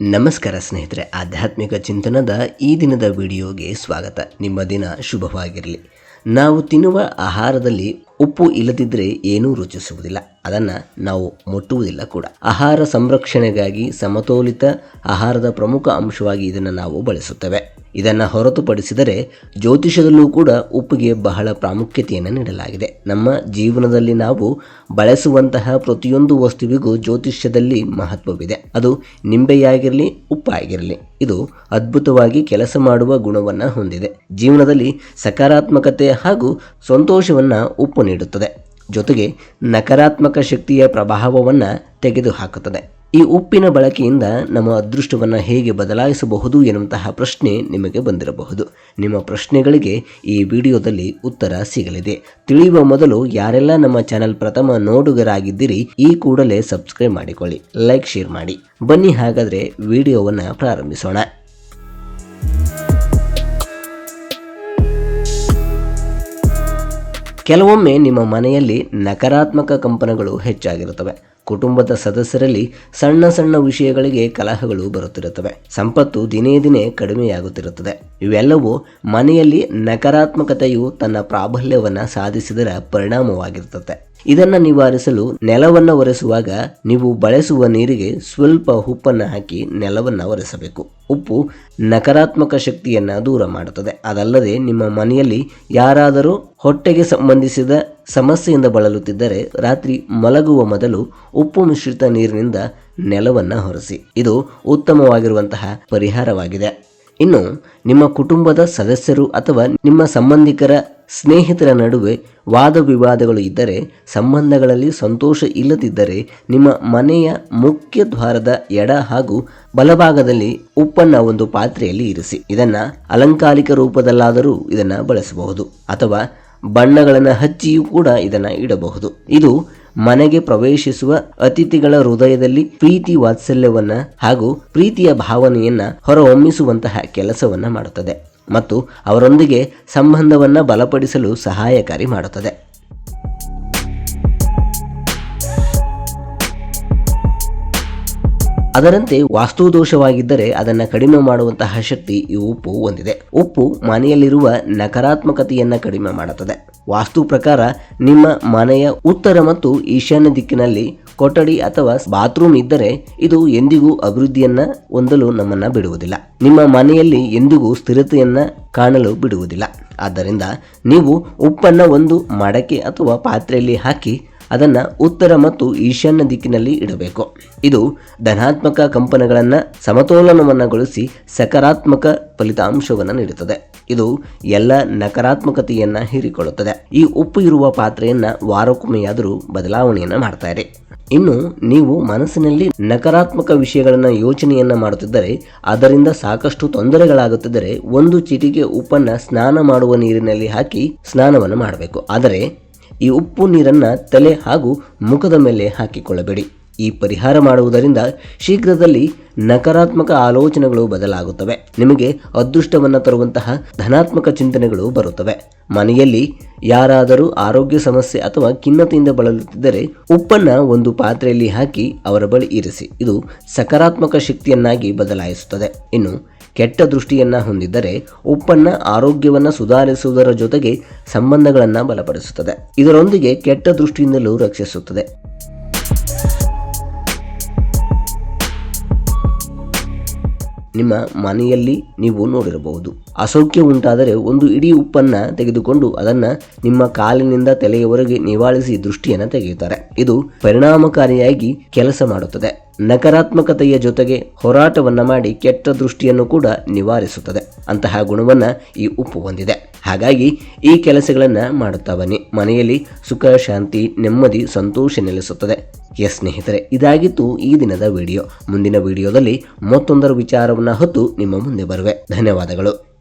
ನಮಸ್ಕಾರ ಸ್ನೇಹಿತರೆ, ಆಧ್ಯಾತ್ಮಿಕ ಚಿಂತನದ ಈ ದಿನದ ವಿಡಿಯೋಗೆ ಸ್ವಾಗತ. ನಿಮ್ಮ ದಿನ ಶುಭವಾಗಿರಲಿ. ನಾವು ತಿನ್ನುವ ಆಹಾರದಲ್ಲಿ ಉಪ್ಪು ಇಲ್ಲದಿದ್ದರೆ ಏನೂ ರುಚಿಸುವುದಿಲ್ಲ. ಅದನ್ನು ನಾವು ಮುಟ್ಟುವುದಿಲ್ಲ ಕೂಡ. ಆಹಾರ ಸಂರಕ್ಷಣೆಗಾಗಿ ಸಮತೋಲಿತ ಆಹಾರದ ಪ್ರಮುಖ ಅಂಶವಾಗಿ ಇದನ್ನು ನಾವು ಬಳಸುತ್ತೇವೆ. ಇದನ್ನು ಹೊರತುಪಡಿಸಿದರೆ ಜ್ಯೋತಿಷದಲ್ಲೂ ಕೂಡ ಉಪ್ಪಿಗೆ ಬಹಳ ಪ್ರಾಮುಖ್ಯತೆಯನ್ನು ನೀಡಲಾಗಿದೆ. ನಮ್ಮ ಜೀವನದಲ್ಲಿ ನಾವು ಬಳಸುವಂತಹ ಪ್ರತಿಯೊಂದು ವಸ್ತುವಿಗೂ ಜ್ಯೋತಿಷ್ಯದಲ್ಲಿ ಮಹತ್ವವಿದೆ. ಅದು ನಿಂಬೆಯಾಗಿರಲಿ, ಉಪ್ಪಾಗಿರಲಿ, ಇದು ಅದ್ಭುತವಾಗಿ ಕೆಲಸ ಮಾಡುವ ಗುಣವನ್ನು ಹೊಂದಿದೆ. ಜೀವನದಲ್ಲಿ ಸಕಾರಾತ್ಮಕತೆ ಹಾಗೂ ಸಂತೋಷವನ್ನು ಉಪ್ಪು ನೀಡುತ್ತದೆ. ಜೊತೆಗೆ ನಕಾರಾತ್ಮಕ ಶಕ್ತಿಯ ಪ್ರಭಾವವನ್ನು ತೆಗೆದುಹಾಕುತ್ತದೆ. ಈ ಉಪ್ಪಿನ ಬಳಕೆಯಿಂದ ನಮ್ಮ ಅದೃಷ್ಟವನ್ನು ಹೇಗೆ ಬದಲಾಯಿಸಬಹುದು ಎನ್ನುವಂತಹ ಪ್ರಶ್ನೆ ನಿಮಗೆ ಬಂದಿರಬಹುದು. ನಿಮ್ಮ ಪ್ರಶ್ನೆಗಳಿಗೆ ಈ ವಿಡಿಯೋದಲ್ಲಿ ಉತ್ತರ ಸಿಗಲಿದೆ. ತಿಳಿಯುವ ಮೊದಲು ಯಾರೆಲ್ಲ ನಮ್ಮ ಚಾನೆಲ್ ಪ್ರಥಮ ನೋಡುಗರಾಗಿದ್ದೀರಿ, ಈ ಕೂಡಲೇ ಸಬ್ಸ್ಕ್ರೈಬ್ ಮಾಡಿಕೊಳ್ಳಿ, ಲೈಕ್, ಶೇರ್ ಮಾಡಿ. ಬನ್ನಿ ಹಾಗಾದರೆ ವಿಡಿಯೋವನ್ನು ಪ್ರಾರಂಭಿಸೋಣ. ಕೆಲವೊಮ್ಮೆ ನಿಮ್ಮ ಮನೆಯಲ್ಲಿ ನಕಾರಾತ್ಮಕ ಕಂಪನಗಳು ಹೆಚ್ಚಾಗಿರುತ್ತವೆ. ಕುಟುಂಬದ ಸದಸ್ಯರಲ್ಲಿ ಸಣ್ಣ ಸಣ್ಣ ವಿಷಯಗಳಿಗೆ ಕಲಹಗಳು ಬರುತ್ತಿರುತ್ತವೆ. ಸಂಪತ್ತು ದಿನೇ ದಿನೇ ಕಡಿಮೆಯಾಗುತ್ತಿರುತ್ತದೆ. ಇವೆಲ್ಲವೂ ಮನೆಯಲ್ಲಿ ನಕಾರಾತ್ಮಕತೆಯು ತನ್ನ ಪ್ರಾಬಲ್ಯವನ್ನು ಸಾಧಿಸಿದರ ಪರಿಣಾಮವಾಗಿರುತ್ತದೆ ಇದನ್ನು ನಿವಾರಿಸಲು ನೆಲವನ್ನು ಒರೆಸುವಾಗ ನೀವು ಬಳಸುವ ನೀರಿಗೆ ಸ್ವಲ್ಪ ಉಪ್ಪನ್ನು ಹಾಕಿ ನೆಲವನ್ನು ಒರೆಸಬೇಕು. ಉಪ್ಪು ನಕಾರಾತ್ಮಕ ಶಕ್ತಿಯನ್ನು ದೂರ ಮಾಡುತ್ತದೆ. ಅದಲ್ಲದೆ ನಿಮ್ಮ ಮನೆಯಲ್ಲಿ ಯಾರಾದರೂ ಹೊಟ್ಟೆಗೆ ಸಂಬಂಧಿಸಿದ ಸಮಸ್ಯೆಯಿಂದ ಬಳಲುತ್ತಿದ್ದರೆ ರಾತ್ರಿ ಮಲಗುವ ಮೊದಲು ಉಪ್ಪು ಮಿಶ್ರಿತ ನೀರಿನಿಂದ ನೆಲವನ್ನು ಹೊರಸಿ. ಇದು ಉತ್ತಮವಾಗಿರುವಂತಹ ಪರಿಹಾರವಾಗಿದೆ. ಇನ್ನು ನಿಮ್ಮ ಕುಟುಂಬದ ಸದಸ್ಯರು ಅಥವಾ ನಿಮ್ಮ ಸಂಬಂಧಿಕರ ಸ್ನೇಹಿತರ ನಡುವೆ ವಾದ ವಿವಾದಗಳು ಇದ್ದರೆ, ಸಂಬಂಧಗಳಲ್ಲಿ ಸಂತೋಷ ಇಲ್ಲದಿದ್ದರೆ, ನಿಮ್ಮ ಮನೆಯ ಮುಖ್ಯ ದ್ವಾರದ ಎಡ ಹಾಗೂ ಬಲಭಾಗದಲ್ಲಿ ಉಪ್ಪನ್ನ ಒಂದು ಪಾತ್ರೆಯಲ್ಲಿ ಇರಿಸಿ. ಇದನ್ನ ಅಲಂಕಾರಿಕ ರೂಪದಲ್ಲಾದರೂ ಇದನ್ನ ಬಳಸಬಹುದು. ಅಥವಾ ಬಣ್ಣಗಳನ್ನು ಹಚ್ಚಿಯೂ ಕೂಡ ಇದನ್ನ ಇಡಬಹುದು. ಇದು ಮನೆಗೆ ಪ್ರವೇಶಿಸುವ ಅತಿಥಿಗಳ ಹೃದಯದಲ್ಲಿ ಪ್ರೀತಿ ವಾತ್ಸಲ್ಯವನ್ನ ಹಾಗೂ ಪ್ರೀತಿಯ ಭಾವನೆಯನ್ನ ಹೊರಹೊಮ್ಮಿಸುವಂತಹ ಕೆಲಸವನ್ನ ಮಾಡುತ್ತದೆ ಮತ್ತು ಅವರೊಂದಿಗೆ ಸಂಬಂಧವನ್ನು ಬಲಪಡಿಸಲು ಸಹಾಯಕಾರಿ ಮಾಡುತ್ತದೆ. ಅದರಂತೆ ವಾಸ್ತುದೋಷವಾಗಿದ್ದರೆ ಅದನ್ನು ಕಡಿಮೆ ಮಾಡುವಂತಹ ಶಕ್ತಿ ಈ ಉಪ್ಪು ಹೊಂದಿದೆ. ಉಪ್ಪು ಮನೆಯಲ್ಲಿರುವ ನಕಾರಾತ್ಮಕತೆಯನ್ನು ಕಡಿಮೆ ಮಾಡುತ್ತದೆ. ವಾಸ್ತು ಪ್ರಕಾರ ನಿಮ್ಮ ಮನೆಯ ಉತ್ತರ ಮತ್ತು ಈಶಾನ್ಯ ದಿಕ್ಕಿನಲ್ಲಿ ಕೊಠಡಿ ಅಥವಾ ಬಾತ್ರೂಮ್ ಇದ್ದರೆ ಇದು ಎಂದಿಗೂ ಅಭಿವೃದ್ಧಿಯನ್ನ ಹೊಂದಲು ನಮ್ಮನ್ನ ಬಿಡುವುದಿಲ್ಲ. ನಿಮ್ಮ ಮನೆಯಲ್ಲಿ ಎಂದಿಗೂ ಸ್ಥಿರತೆಯನ್ನ ಕಾಣಲು ಬಿಡುವುದಿಲ್ಲ. ಆದ್ದರಿಂದ ನೀವು ಉಪ್ಪನ್ನ ಒಂದು ಮಡಕೆ ಅಥವಾ ಪಾತ್ರೆಯಲ್ಲಿ ಹಾಕಿ ಅದನ್ನು ಉತ್ತರ ಮತ್ತು ಈಶಾನ್ಯ ದಿಕ್ಕಿನಲ್ಲಿ ಇಡಬೇಕು. ಇದು ಧನಾತ್ಮಕ ಕಂಪನಗಳನ್ನು ಸಮತೋಲನವನ್ನುಗೊಳಿಸಿ ಸಕಾರಾತ್ಮಕ ಫಲಿತಾಂಶವನ್ನು ನೀಡುತ್ತದೆ. ಇದು ಎಲ್ಲ ನಕಾರಾತ್ಮಕತೆಯನ್ನು ಹೀರಿಕೊಳ್ಳುತ್ತದೆ. ಈ ಉಪ್ಪು ಇರುವ ಪಾತ್ರೆಯನ್ನು ವಾರಕ್ಕೊಮ್ಮೆಯಾದರೂ ಬದಲಾವಣೆಯನ್ನು ಮಾಡ್ತಾರೆ ಇನ್ನು ನೀವು ಮನಸ್ಸಿನಲ್ಲಿ ನಕಾರಾತ್ಮಕ ವಿಷಯಗಳನ್ನು ಯೋಚನೆಯನ್ನು ಮಾಡುತ್ತಿದ್ದರೆ, ಅದರಿಂದ ಸಾಕಷ್ಟು ತೊಂದರೆಗಳಾಗುತ್ತಿದ್ದರೆ, ಒಂದು ಚಿಟಿಗೆ ಉಪ್ಪನ್ನು ಸ್ನಾನ ಮಾಡುವ ನೀರಿನಲ್ಲಿ ಹಾಕಿ ಸ್ನಾನವನ್ನು ಮಾಡಬೇಕು. ಆದರೆ ಈ ಉಪ್ಪು ನೀರನ್ನು ತಲೆ ಹಾಗೂ ಮುಖದ ಮೇಲೆ ಹಾಕಿಕೊಳ್ಳಬೇಡಿ. ಈ ಪರಿಹಾರ ಮಾಡುವುದರಿಂದ ಶೀಘ್ರದಲ್ಲಿ ನಕಾರಾತ್ಮಕ ಆಲೋಚನೆಗಳು ಬದಲಾಗುತ್ತವೆ. ನಿಮಗೆ ಅದೃಷ್ಟವನ್ನು ತರುವಂತಹ ಧನಾತ್ಮಕ ಚಿಂತನೆಗಳು ಬರುತ್ತವೆ. ಮನೆಯಲ್ಲಿ ಯಾರಾದರೂ ಆರೋಗ್ಯ ಸಮಸ್ಯೆ ಅಥವಾ ಖಿನ್ನತೆಯಿಂದ ಬಳಲುತ್ತಿದ್ದರೆ ಉಪ್ಪನ್ನ ಒಂದು ಪಾತ್ರೆಯಲ್ಲಿ ಹಾಕಿ ಅವರ ಬಳಿ ಇರಿಸಿ. ಇದು ಸಕಾರಾತ್ಮಕ ಶಕ್ತಿಯನ್ನಾಗಿ ಬದಲಾಯಿಸುತ್ತದೆ. ಇನ್ನು ಕೆಟ್ಟ ದೃಷ್ಟಿಯನ್ನು ಹೊಂದಿದ್ದರೆ ಉಪ್ಪನ್ನ ಆರೋಗ್ಯವನ್ನು ಸುಧಾರಿಸುವುದರ ಜೊತೆಗೆ ಸಂಬಂಧಗಳನ್ನು ಬಲಪಡಿಸುತ್ತದೆ. ಇದರೊಂದಿಗೆ ಕೆಟ್ಟ ದೃಷ್ಟಿಯಿಂದಲೂ ರಕ್ಷಿಸುತ್ತದೆ. ನಿಮ್ಮ ಮನೆಯಲ್ಲಿ ನೀವು ನೋಡಿರಬಹುದು. ಅಸೌಖ್ಯ ಉಂಟಾದರೆ ಒಂದು ಇಡೀ ಉಪ್ಪನ್ನು ತೆಗೆದುಕೊಂಡು ಅದನ್ನು ನಿಮ್ಮ ಕಾಲಿನಿಂದ ತಲೆಯವರೆಗೆ ನಿವಾಳಿಸಿ ದೃಷ್ಟಿಯನ್ನು ತೆಗೆಯುತ್ತಾರೆ. ಇದು ಪರಿಣಾಮಕಾರಿಯಾಗಿ ಕೆಲಸ ಮಾಡುತ್ತದೆ. ನಕಾರಾತ್ಮಕತೆಯ ಜೊತೆಗೆ ಹೋರಾಟವನ್ನು ಮಾಡಿ ಕೆಟ್ಟ ದೃಷ್ಟಿಯನ್ನು ಕೂಡ ನಿವಾರಿಸುತ್ತದೆ. ಅಂತಹ ಗುಣವನ್ನ ಈ ಉಪ್ಪು ಹೊಂದಿದೆ. ಹಾಗಾಗಿ ಈ ಕೆಲಸಗಳನ್ನು ಮಾಡುತ್ತಾ ಬನ್ನಿ. ಮನೆಯಲ್ಲಿ ಸುಖ, ಶಾಂತಿ, ನೆಮ್ಮದಿ, ಸಂತೋಷ ನೆಲೆಸುತ್ತದೆ. ಎಸ್ ಸ್ನೇಹಿತರೆ, ಇದಾಗಿತ್ತು ಈ ದಿನದ ವಿಡಿಯೋ. ಮುಂದಿನ ವಿಡಿಯೋದಲ್ಲಿ ಮತ್ತೊಂದರ ವಿಚಾರವನ್ನು ಹೊತ್ತು ನಿಮ್ಮ ಮುಂದೆ ಬರುವೆ. ಧನ್ಯವಾದಗಳು.